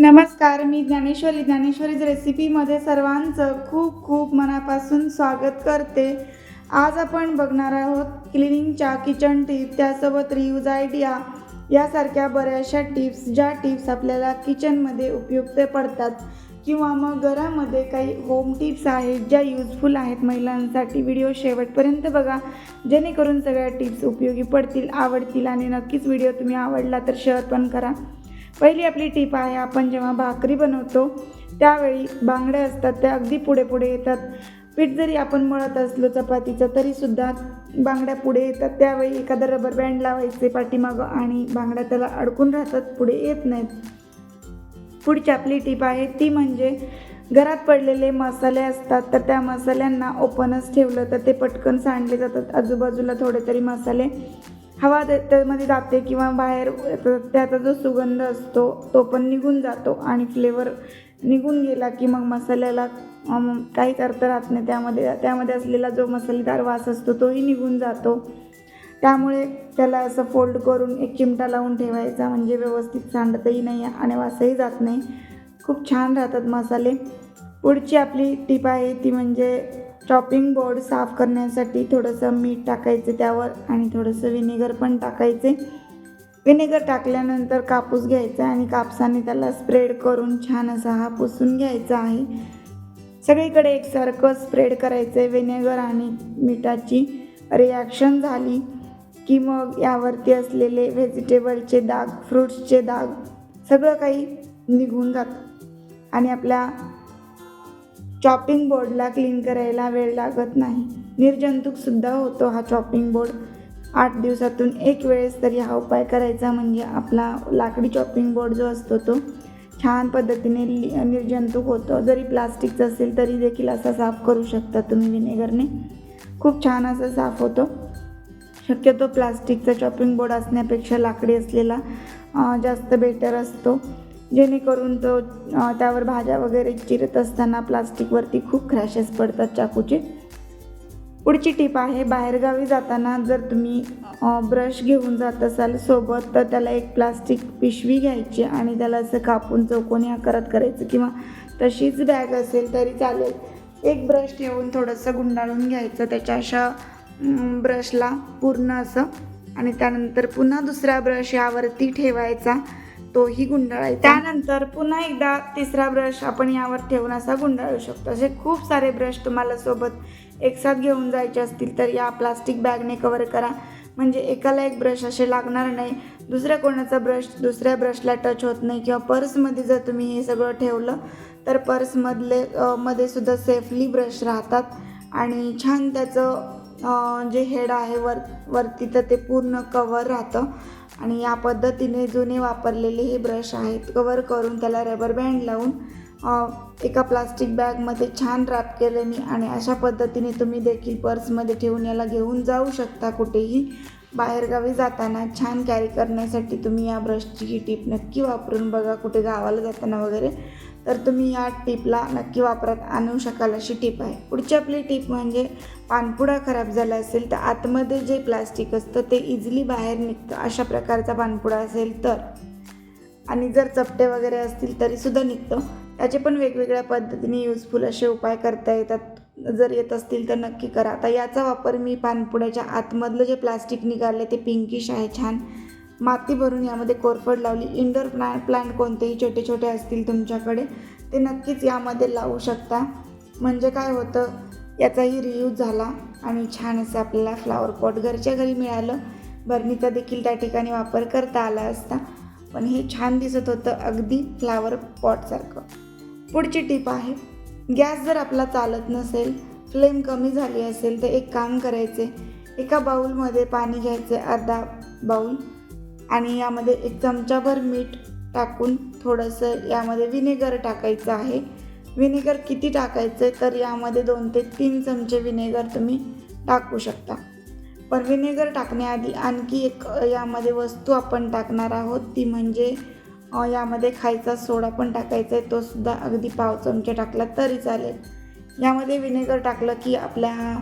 नमस्कार मी ज्ञानेश्वरी. ज्ञानेश्वरीज रेसिपीमध्ये सर्वांचं खूप खूप मनापासून स्वागत करते. आज आपण बघणार आहोत क्लिनिंगच्या किचन टिप त्यासोबत रियूज आयडिया यासारख्या बऱ्याचशा टिप्स ज्या टिप्स आपल्याला किचनमध्ये उपयुक्त पडतात किंवा मग घरामध्ये काही होम टिप्स आहेत ज्या युजफुल आहेत महिलांसाठी. व्हिडिओ शेवटपर्यंत बघा. जेणेकरून सगळ्या टिप्स उपयोगी पडतील आवडतील आणि नक्कीच व्हिडिओ तुम्ही आवडला तर शेअर पण करा. पहिली आपली टीप आहे आपण जेव्हा भाकरी बनवतो त्यावेळी बांगड्या असतात त्या अगदी पुढे पुढे येतात. पीठ जरी आपण मळत असलो चपातीचं तरीसुद्धा बांगड्या पुढे येतात. त्यावेळी एखादा रबर बँड लावायचे पाठीमागं आणि बांगड्या त्याला अडकून राहतात पुढे येत नाहीत. पुढची आपली टीप आहे ती म्हणजे घरात पडलेले मसाले असतात तर त्या मसाल्यांना ओपनच ठेवलं तर ते पटकन सांडले जातात. आजूबाजूला थोडे तरी मसाले हवा त्यामध्ये जाते किंवा बाहेर त्याचा जो सुगंध असतो तो पण निघून जातो आणि फ्लेवर निघून गेला की मग मसाल्याला काही करता राहत नाही. त्यामध्ये त्यामध्ये असलेला जो मसालेदार वास असतो तोही निघून जातो. त्यामुळे त्याला असं फोल्ड करून एक चिमटा लावून ठेवायचा म्हणजे व्यवस्थित सांडतही नाही आणि वासही जात नाही. खूप छान राहतात मसाले. पुढची आपली टीप आहे ती म्हणजे चॉपिंग बोर्ड साफ करण्यासाठी थोडंसं मीठ टाकायचं त्यावर आणि थोडंसं विनेगर पण टाकायचे. विनेगर टाकल्यानंतर कापूस घ्यायचा आणि कापसाने त्याला स्प्रेड करून छान असा हा पुसून घ्यायचा आहे. सगळीकडे एकसारखं स्प्रेड करायचं आहे विनेगर आणि मिठाची. रिॲक्शन झाली की मग यावरती असलेले व्हेजिटेबलचे दाग फ्रुट्सचे दाग सगळं काही निघून जातं. आणि आपल्या चॉपिंग बोर्डला क्लीन करायला वेळ लागत नाही. निर्जंतुकसुद्धा होतो हा चॉपिंग बोर्ड आठ दिवसातून एक वेळेस तरी हा उपाय करायचा म्हणजे आपला लाकडी चॉपिंग बोर्ड जो असतो तो छान पद्धतीने लि निर्जंतुक होतो. जरी प्लास्टिकचा असेल तरी देखील असा साफ करू शकता तुम्ही विनेगरने. खूप छान असा साफ होतो. शक्यतो प्लास्टिकचा चॉपिंग बोर्ड असण्यापेक्षा लाकडी असलेला जास्त बेटर असतो. जेणेकरून तो त्यावर भाज्या वगैरे चिरत असताना प्लास्टिकवरती खूप क्रॅशेस पडतात चाकूचे. पुढची टीप आहे बाहेरगावी जाताना जर तुम्ही ब्रश घेऊन जात असाल सोबत तर त्याला एक प्लास्टिक पिशवी घ्यायची आणि त्याला असं कापून चौकोनी आकारात करायचं किंवा तशीच बॅग असेल तरी चालेल. एक ब्रश ठेवून थोडंसं गुंडाळून घ्यायचं त्याच्या अशा ब्रशला पूर्ण असं. आणि त्यानंतर पुन्हा दुसरा ब्रश यावरती ठेवायचा. तोही गुंडाळायचा त्यानंतर पुन्हा एकदा तिसरा ब्रश आपण यावर ठेवून असा गुंडाळू शकतो. असे खूप सारे ब्रश तुम्हाला सोबत एकसाथ घेऊन जायचे असतील तर या प्लास्टिक बॅगने कवर करा. म्हणजे एकाला एक ब्रश असे लागणार नाही. दुसऱ्या कोणाचा ब्रश दुसऱ्या ब्रशला टच होत नाही किंवा पर्समध्ये जर तुम्ही हे सगळं ठेवलं तर पर्समधले मध्ये सुद्धा सेफली ब्रश राहतात. आणि छान त्याचं जे हेड आहे वर वरती तर ते पूर्ण कवर राहतं. आणि या पद्धतीने जुने वापरलेले हे ब्रश आहेत. कवर करून त्याला रबर बँड लावून एका प्लास्टिक बॅगमध्ये छान रॅप केले मी आणि अशा पद्धतीने तुम्ही देखील पर्समध्ये ठेवून याला घेऊन जाऊ शकता कुठेही. बाहेरगावी जाताना छान कॅरी करण्यासाठी तुम्ही या ब्रशची ही टीप नक्की वापरून बघा कुठे गावाला जाताना वगैरे. तर तुम्ही या टिपला नक्की वापरात आणू शकाल अशी टिप आहे. पुढची आपली टिप म्हणजे पानपुडा खराब झाला असेल तर आतमध्ये जे प्लास्टिक असतं ते इझिली बाहेर निघतं. अशा प्रकारचा पानपुडा असेल तर. आणि जर चपटे वगैरे असतील तरीसुद्धा निघतं. त्याचे पण वेगवेगळ्या पद्धतीने युजफुल असे उपाय करता येतात. जर येत असतील तर नक्की करा. आता याचा वापर मी पानपुड्याच्या आतमधलं जे प्लास्टिक निघाले ते पिंकिश आहे छान. माती भरून यामध्ये कोरफड लावली. इंडोर प्लांट प्लांट कोणतेही छोटे छोटे असतील तुमच्याकडे ते नक्कीच यामध्ये लावू शकता. म्हणजे काय होतं याचाही रियूज झाला आणि छान असं आपल्याला फ्लावर पॉट घरच्या घरी मिळालं. बर्नीचा देखील त्या ठिकाणी वापर करता आला असता. पण हे छान दिसत होतं अगदी फ्लावर पॉटसारखं पुढची टिप आहे गॅस जर आपला चालत नसेल फ्लेम कमी झाली असेल तर एक काम करायचे एका बाऊलमध्ये पाणी घ्यायचे अर्धा बाऊल आणि यामध्ये एक चमचाभर मीठ टाकून थोडंसं यामध्ये विनेगर टाकायचं आहे. विनेगर किती टाकायचं तर यामध्ये दोन ते तीन चमचे विनेगर तुम्ही टाकू शकता. पण विनेगर टाकण्याआधी आणखी एक यामध्ये वस्तू आपण टाकणार आहोत. ती म्हणजे यामध्ये खायचा सोडा पण टाकायचा आहे तो सुद्धा अगदी पाव चमचे टाकला तरी चालेल. यामध्ये विनेगर टाकलं की आपल्या हा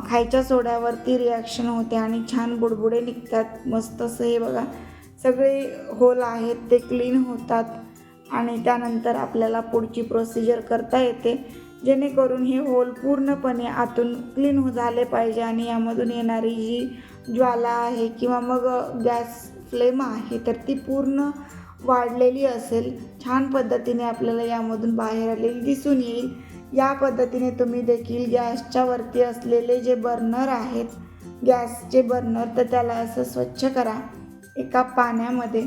खायच्या सोड्यावरती रिॲक्शन होते आणि छान बुडबुडे निघतात. मस्त असं हे बघा सगळे होल आहेत ते क्लीन होतात आणि त्यानंतर आपल्याला पुढची प्रोसिजर करता येते. जेणेकरून हे होल पूर्णपणे आतून क्लीन हो झाले पाहिजे आणि यामधून येणारी जी ज्वाला आहे किंवा मग गॅस फ्लेम आहे तर ती पूर्ण वाढलेली असेल. छान पद्धतीने आपल्याला यामधून बाहेर आलेली दिसून येईल. या पद्धतीने तुम्ही देखील गॅसच्या वरती असलेले जे बर्नर आहेत गॅसचे बर्नर तर त्याला असं स्वच्छ करा एका पाण्यामध्ये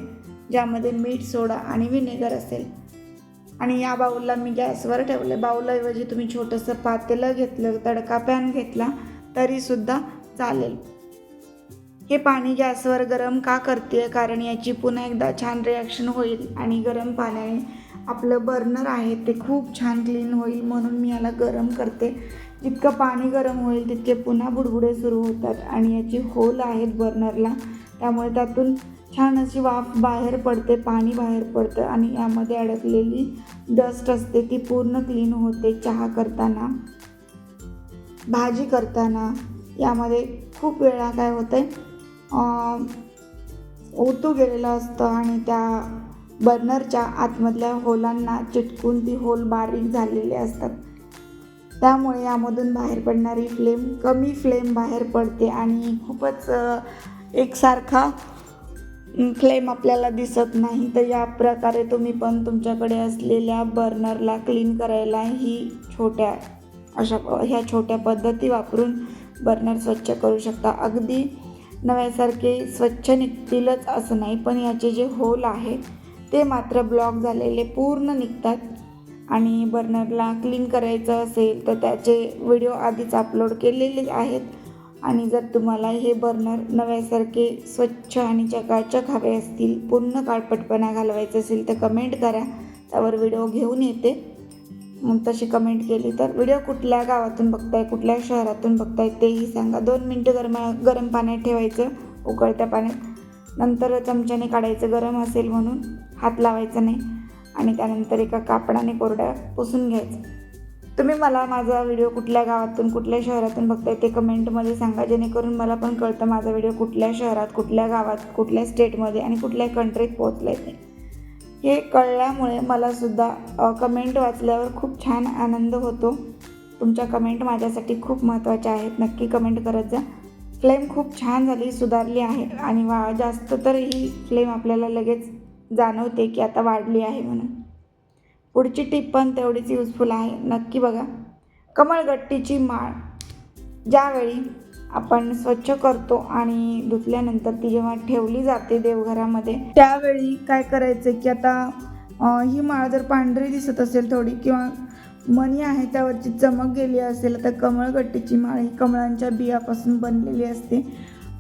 ज्यामध्ये मीठ सोडा आणि विनेगर असेल. आणि या बाऊलला मी गॅसवर ठेवलं बाऊलऐवजी तुम्ही छोटंसं पातेलं घेतलं तडका पॅन घेतला तरीसुद्धा चालेल. हे पाणी गॅसवर गरम का करते कारण याची पुन्हा एकदा छान रिॲक्शन होईल आणि गरम पाण्याने आपलं बर्नर आहे ते खूप छान क्लीन होईल म्हणून मी याला गरम करते. जितकं पाणी गरम होईल तितके पुन्हा बुडबुडे सुरू होतात आणि याची होल आहेत बर्नरला. त्यामुळे त्यातून छान अशी वाफ बाहेर पडते पाणी बाहेर पडतं आणि यामध्ये अडकलेली डस्ट असते ती पूर्ण क्लीन होते चहा करताना भाजी करताना. यामध्ये खूप वेळा काय होतं आहे ओतू गेलेलं असतं आणि त्या बर्नरच्या आतमधल्या होलांना चिटकून ती होल बारीक झालेले असतात. त्यामुळे यामधून बाहेर पडणारी फ्लेम कमी फ्लेम बाहेर पडते आणि खूपच एकसारखा फ्लेम आपल्याला दिसत नाही. तर या प्रकारे तुम्ही पण तुमच्याकडे असलेल्या बर्नरला क्लीन करायला ही छोट्या अशा ह्या छोट्या पद्धती वापरून बर्नर स्वच्छ करू शकता. अगदी नव्यासारखे स्वच्छ निघतीलच असं नाही पण याचे जे होल आहे ते मात्र ब्लॉक झालेले पूर्ण निघतात. आणि बर्नरला क्लीन करायचं असेल तर त्याचे व्हिडिओ आधीच अपलोड केलेले आहेत. आणि जर तुम्हाला हे बर्नर नव्यासारखे स्वच्छ आणि चकाचक हवे असतील पूर्ण काळपटपणा घालवायचं असेल तर कमेंट करा. त्यावर व्हिडिओ घेऊन येते. मग तशी कमेंट केली तर व्हिडिओ कुठल्या गावातून बघताय कुठल्या शहरातून बघताय तेही सांगा. दोन मिनटं गरम गरम पाण्यात ठेवायचं उकळत्या पाण्यात. नंतर चमच्याने काढायचं गरम असेल म्हणून. हात लावायचा नाही आणि त्यानंतर एका कापडाने कोरड्या पुसून घ्यायचं. तुम्ही मला माझा व्हिडिओ कुठल्या गावातून कुठल्या शहरातून बघताय ते कमेंटमध्ये सांगा जेणेकरून मला पण कळतं माझा व्हिडिओ कुठल्या शहरात कुठल्या गावात कुठल्या स्टेटमध्ये आणि कुठल्या कंट्रीत पोहोचला आहे हे कळल्यामुळे मलासुद्धा कमेंट वाचल्यावर खूप छान आनंद होतो. तुमच्या कमेंट माझ्यासाठी खूप महत्त्वाच्या आहेत. नक्की कमेंट करत जा. फ्लेम खूप छान झाली सुधारली आहे आणि वा जास्त तर ही फ्लेम आपल्याला लगेच जाणवते की आता वाढली आहे म्हणून. पुढची टीप पण तेवढीच युजफुल आहे. नक्की बघा. कमळगट्टीची माळ. ज्यावेळी आपण स्वच्छ करतो आणि धुतल्यानंतर ती जेव्हा ठेवली जाते देवघरामध्ये त्यावेळी काय करायचं की आता ही माळ जर पांढरी दिसत असेल थोडी किंवा मणी आहे त्यावरची चमक गेली असेल तर कमळगट्टीची माळ ही कमळांच्या बियापासून बनलेली असते.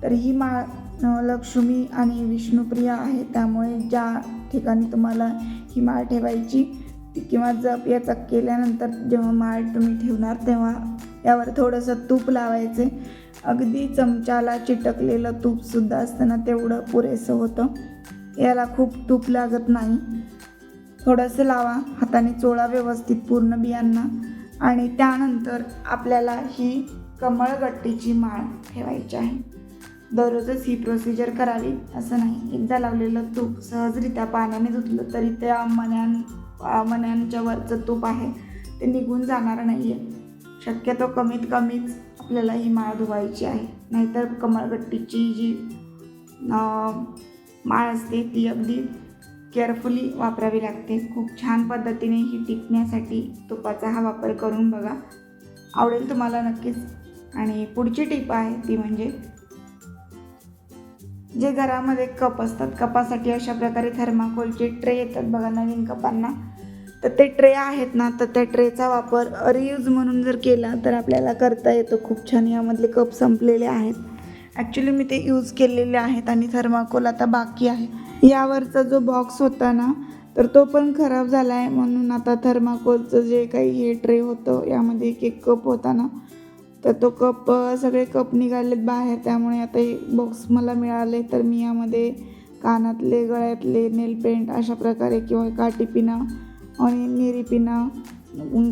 तर ही माळ लक्ष्मी आणि विष्णुप्रिया आहे. त्यामुळे ज्या ठिकाणी तुम्हाला ही माळ ठेवायची किंवा जप याचा केल्यानंतर जेव्हा माळ तुम्ही ठेवणार तेव्हा यावर थोडंसं तूप लावायचे. अगदी चमच्याला चिटकलेलं तूपसुद्धा असतं ना तेवढं पुरेसं होतं. याला खूप तूप लागत नाही. थोडंसं लावा. हाताने चोळा व्यवस्थित पूर्ण बियांना. आणि त्यानंतर आपल्याला ही कमळगट्टीची माळ ठेवायची आहे. दररोजच ही प्रोसिजर करावी असं नाही. एकदा लावलेलं तूप सहजरित्या पाण्याने धुतलं तरी त्या मन्यां मन्यांच्या वरचं तूप आहे. ते निघून जाणार नाही आहे शक्यतो कमीत कमीच आपल्याला ही माळ धुवायची आहे. नाहीतर कमळगट्टीची जी माळ असते ती अगदी केअरफुली वापरावी लागते. खूप छान पद्धतीने ही टिकण्यासाठी तुपाचा हा वापर करून बघा. आवडेल तुम्हाला नक्कीच. आणि पुढची टीप आहे ती म्हणजे जे घरामध्ये कप असतात कपासाठी अशा प्रकारे थर्माकोलचे ट्रे येतात बघा नवीन कपांना. तर ते ट्रे आहेत ना तर त्या ट्रेचा वापर रियूज म्हणून जर केला तर आपल्याला करता येतो. खूप छान यामधले कप संपलेले आहेत. ॲक्च्युली मी ते यूज केलेले आहेत आणि थर्माकोल आता बाकी आहे. यावरचा जो बॉक्स होता ना तर तो पण खराब झाला आहे म्हणून आता थर्माकोलचं जे काही हे ट्रे होतं यामध्ये एक एक कप होता ना तर तो कप सगळे कप निघालेत बाहेर. त्यामुळे आता हे बॉक्स मला मिळाले तर मी यामध्ये कानातले गळ्यातले नेल पेंट अशा प्रकारे किंवा काठी पिना आणि निरी पिना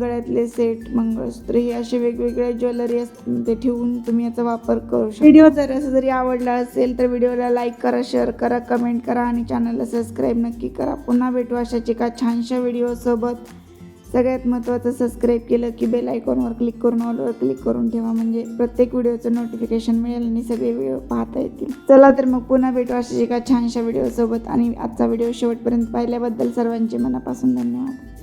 गळ्यातले सेट मंगळसूत्र हे असे वेगवेगळे ज्वेलरी असतात ते ठेवून तुम्ही याचा वापर करू शकता. व्हिडिओ जर असं जरी आवडला असेल तर व्हिडिओला लाईक करा शेअर करा कमेंट करा आणि चॅनलला सबस्क्राईब नक्की करा. पुन्हा भेटू अशाच एका छानशा व्हिडिओसोबत सगळ्यात महत्त्वाचं सबस्क्राईब केलं की बेल आयकॉनवर क्लिक करून ऑलवर क्लिक करून ठेवा. म्हणजे प्रत्येक व्हिडिओचं नोटिफिकेशन मिळेल आणि सगळे व्हिडिओ पाहता येतील. चला तर मग पुन्हा भेटू अशा एका छानशा व्हिडिओसोबत आणि आजचा व्हिडिओ शेवटपर्यंत पाहिल्याबद्दल सर्वांचे मनापासून धन्यवाद.